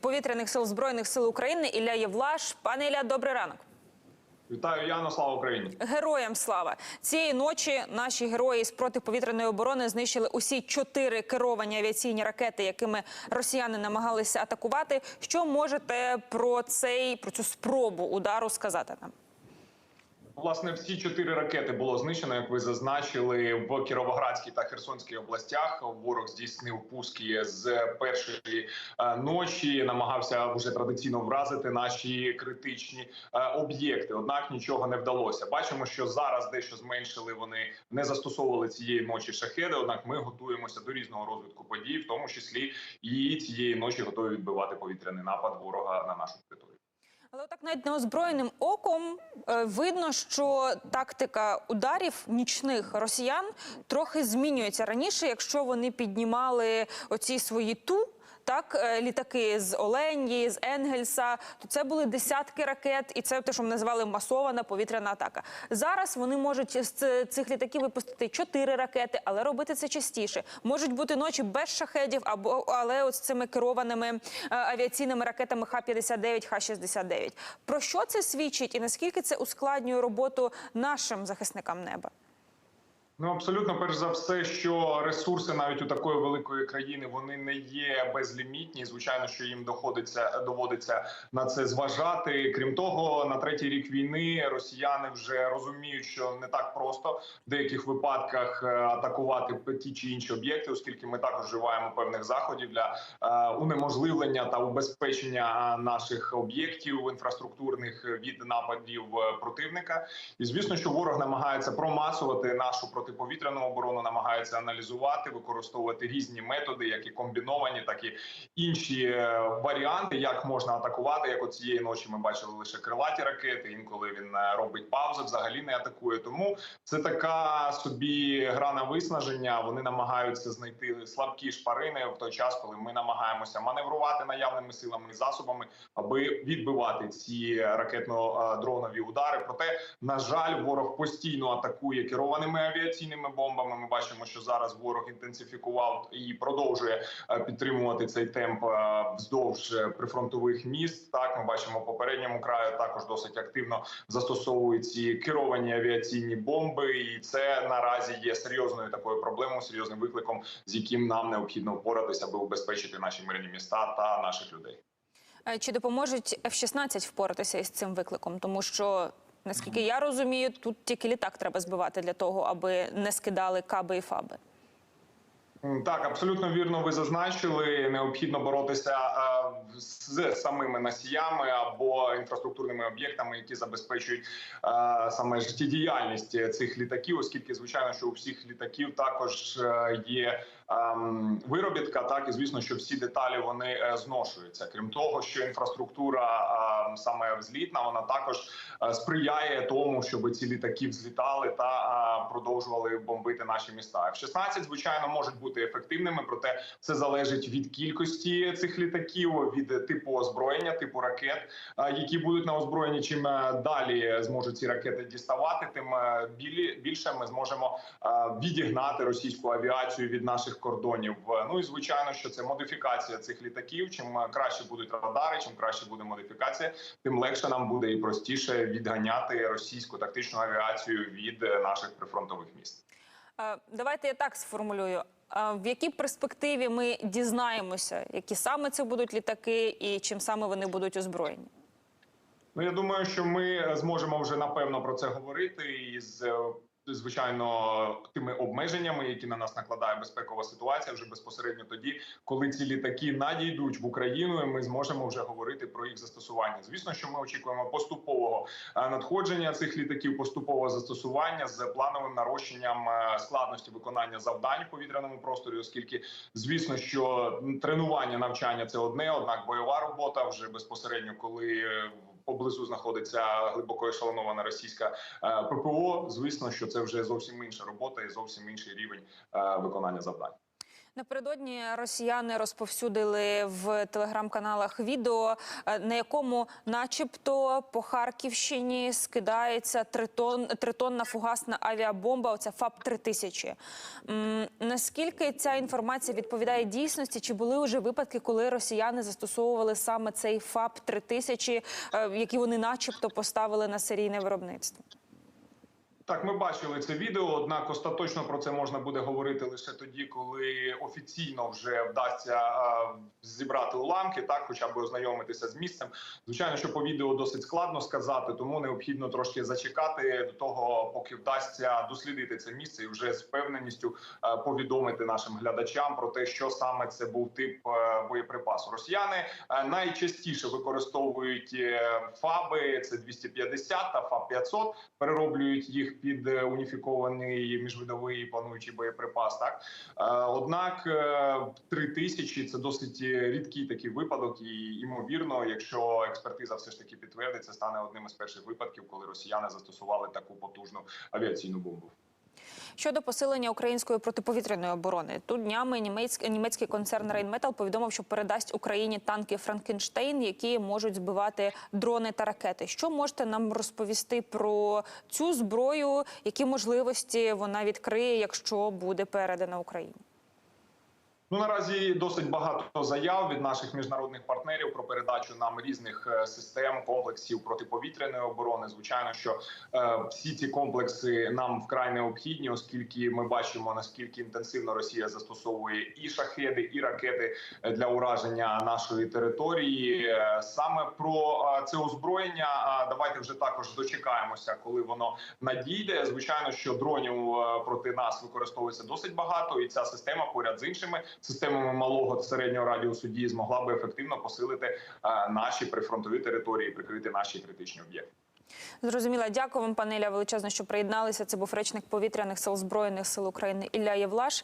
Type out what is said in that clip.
повітряних сил збройних сил України Ілля Євлаш. Пане Ілля, добрий ранок. Вітаю, Яна, слава Україні. Героям слава цієї ночі. Наші герої з протиповітряної оборони знищили усі чотири керовані авіаційні ракети, якими росіяни намагалися атакувати. Що можете про цей про цю спробу удару сказати нам? Власне, всі чотири ракети було знищено, як ви зазначили, в Кіровоградській та Херсонській областях. Ворог здійснив пуски з першої е, ночі, намагався вже традиційно вразити наші критичні е, об'єкти. Однак нічого не вдалося. Бачимо, що зараз дещо зменшили. Вони не застосовували цієї ночі шахеди. Однак ми готуємося до різного розвитку подій, в тому числі і цієї ночі готові відбивати повітряний напад ворога на нашу територію. Але так навіть неозброєним оком е, видно, що тактика ударів нічних росіян трохи змінюється раніше, якщо вони піднімали оці свої ту. Так, е, літаки з Оленї, з Енгельса, то це були десятки ракет, і це те, що ми називали масована повітряна атака. Зараз вони можуть з цих літаків випустити чотири ракети, але робити це частіше. Можуть бути ночі без шахедів, або але от з цими керованими е, авіаційними ракетами Х-59, Х-69. Про що це свідчить, і наскільки це ускладнює роботу нашим захисникам неба? Ну абсолютно, перш за все, що ресурси навіть у такої великої країни вони не є безлімітні. Звичайно, що їм доходиться доводиться на це зважати. Крім того, на третій рік війни росіяни вже розуміють, що не так просто в деяких випадках е, атакувати ті чи інші об'єкти, оскільки ми також вживаємо певних заходів для е, унеможливлення та убезпечення наших об'єктів інфраструктурних від нападів е, противника. І звісно, що ворог намагається промасувати нашу протиповітряну оборону, намагається аналізувати, використовувати різні методи, як і комбіновані, так і інші е, варіанти, як можна атакувати. Як от цієї ночі ми бачили лише крилаті ракети. Інколи він е, робить паузи, взагалі не атакує. Тому це така собі гра на виснаження. Вони намагаються знайти слабкі шпарини в той час, коли ми намагаємося маневрувати наявними силами і засобами, аби відбивати ці ракетно-дронові удари. Проте, на жаль, ворог постійно атакує керованими авіаційними бомбами. Ми бачимо, що зараз ворог інтенсифікував і продовжує е, підтримувати цей темп е, вздовж е, прифронтових міст. Так ми бачимо по передньому краю також досить активно застосовують ці керовані авіаційні бомби, і це наразі є серйозною такою проблемою, серйозним викликом, з яким нам необхідно впоратися, аби убезпечити наші мирні міста та наших людей. Чи допоможуть F-16 впоратися із цим викликом? Тому що, наскільки я розумію, тут тільки літак треба збивати для того, аби не скидали каби і фаби. Так, абсолютно вірно. Ви зазначили. Необхідно боротися е, з самими носіями або інфраструктурними об'єктами, які забезпечують е, саме життєдіяльність цих літаків, оскільки звичайно, що у всіх літаків також е, є виробітка. Так і звісно, що всі деталі вони е, зношуються. Крім того, що інфраструктура е, саме взлітна, вона також е, сприяє тому, щоб ці літаки взлітали та е, продовжували бомбити наші міста. F-16, звичайно, можуть бути ефективними, проте це залежить від кількості цих літаків, від типу озброєння, типу ракет, які будуть на озброєнні. Чим далі зможуть ці ракети діставати, тим більше ми зможемо відігнати російську авіацію від наших кордонів. Ну і звичайно, що це модифікація цих літаків. Чим е, краще будуть радари, чим краще буде модифікація, тим легше нам буде і простіше відганяти російську тактичну авіацію від е, наших прифронтових міст. Е, Давайте я так сформулюю. В якій перспективі ми дізнаємося, які саме це будуть літаки і чим саме вони будуть озброєні? Ну я думаю, що ми зможемо вже напевно про це говорити із. Звичайно, тими обмеженнями, які на нас накладає безпекова ситуація, вже безпосередньо тоді, коли ці літаки надійдуть в Україну, і ми зможемо вже говорити про їх застосування. Звісно, що ми очікуємо поступового е, надходження цих літаків, поступового застосування з плановим нарощенням е, складності виконання завдань в повітряному просторі, оскільки звісно, що тренування навчання це одне однак бойова робота вже безпосередньо, коли е, поблизу знаходиться глибоко ешелонована російська е, ППО. Звісно, що це вже зовсім інша робота і зовсім інший рівень е, виконання завдань. Напередодні росіяни розповсюдили в телеграм-каналах відео, е, на якому, начебто, по Харківщині скидається тритон, тритонна фугасна авіабомба. Оця ФАП 3000 М, Наскільки ця інформація відповідає дійсності? Чи були вже випадки, коли росіяни застосовували саме цей ФАП 3000 е, який вони, начебто, поставили на серійне виробництво? Так, ми бачили це відео. Однак остаточно про це можна буде говорити лише тоді, коли офіційно вже вдасться зібрати уламки, так хоча б ознайомитися з місцем. Звичайно, що по відео досить складно сказати, тому необхідно трошки зачекати до того, поки вдасться дослідити це місце і вже з впевненістю повідомити нашим глядачам про те, що саме це був тип боєприпасу. Росіяни найчастіше використовують е, ФАБи, це 250 та ФАБ 500, перероблюють їх під е, уніфікований міжвидовий плануючий боєприпас. Так Е, однак е, три тисячі це досить рідкий такий випадок, і ймовірно, якщо експертиза все ж таки підтвердиться, стане одним із перших випадків, коли росіяни застосували таку потужну авіаційну бомбу. Щодо посилення української протиповітряної оборони, тут днями німецький, німецький концерн Rheinmetall повідомив, що передасть Україні танки Франкенштейн, які можуть збивати дрони та ракети. Що можете нам розповісти про цю зброю? Які можливості вона відкриє, якщо буде передана Україні? Ну наразі досить багато заяв від наших міжнародних партнерів про передачу нам різних е, систем комплексів протиповітряної оборони. Звичайно, що е, всі ці комплекси нам вкрай необхідні, оскільки ми бачимо наскільки інтенсивно Росія застосовує і шахеди, і ракети е, для ураження нашої території. Е, Саме про це озброєння. Давайте вже також дочекаємося, коли воно надійде. Звичайно, що дронів проти нас використовується досить багато, і ця система поряд з іншими системами малого та середнього радіусу дії змогла би ефективно посилити е, наші прифронтові території, прикрити наші критичні об'єкти. Зрозуміла, дякую вам, пане Ілля, величезно, що приєдналися. Це був речник повітряних сил збройних сил України Ілля Євлаш.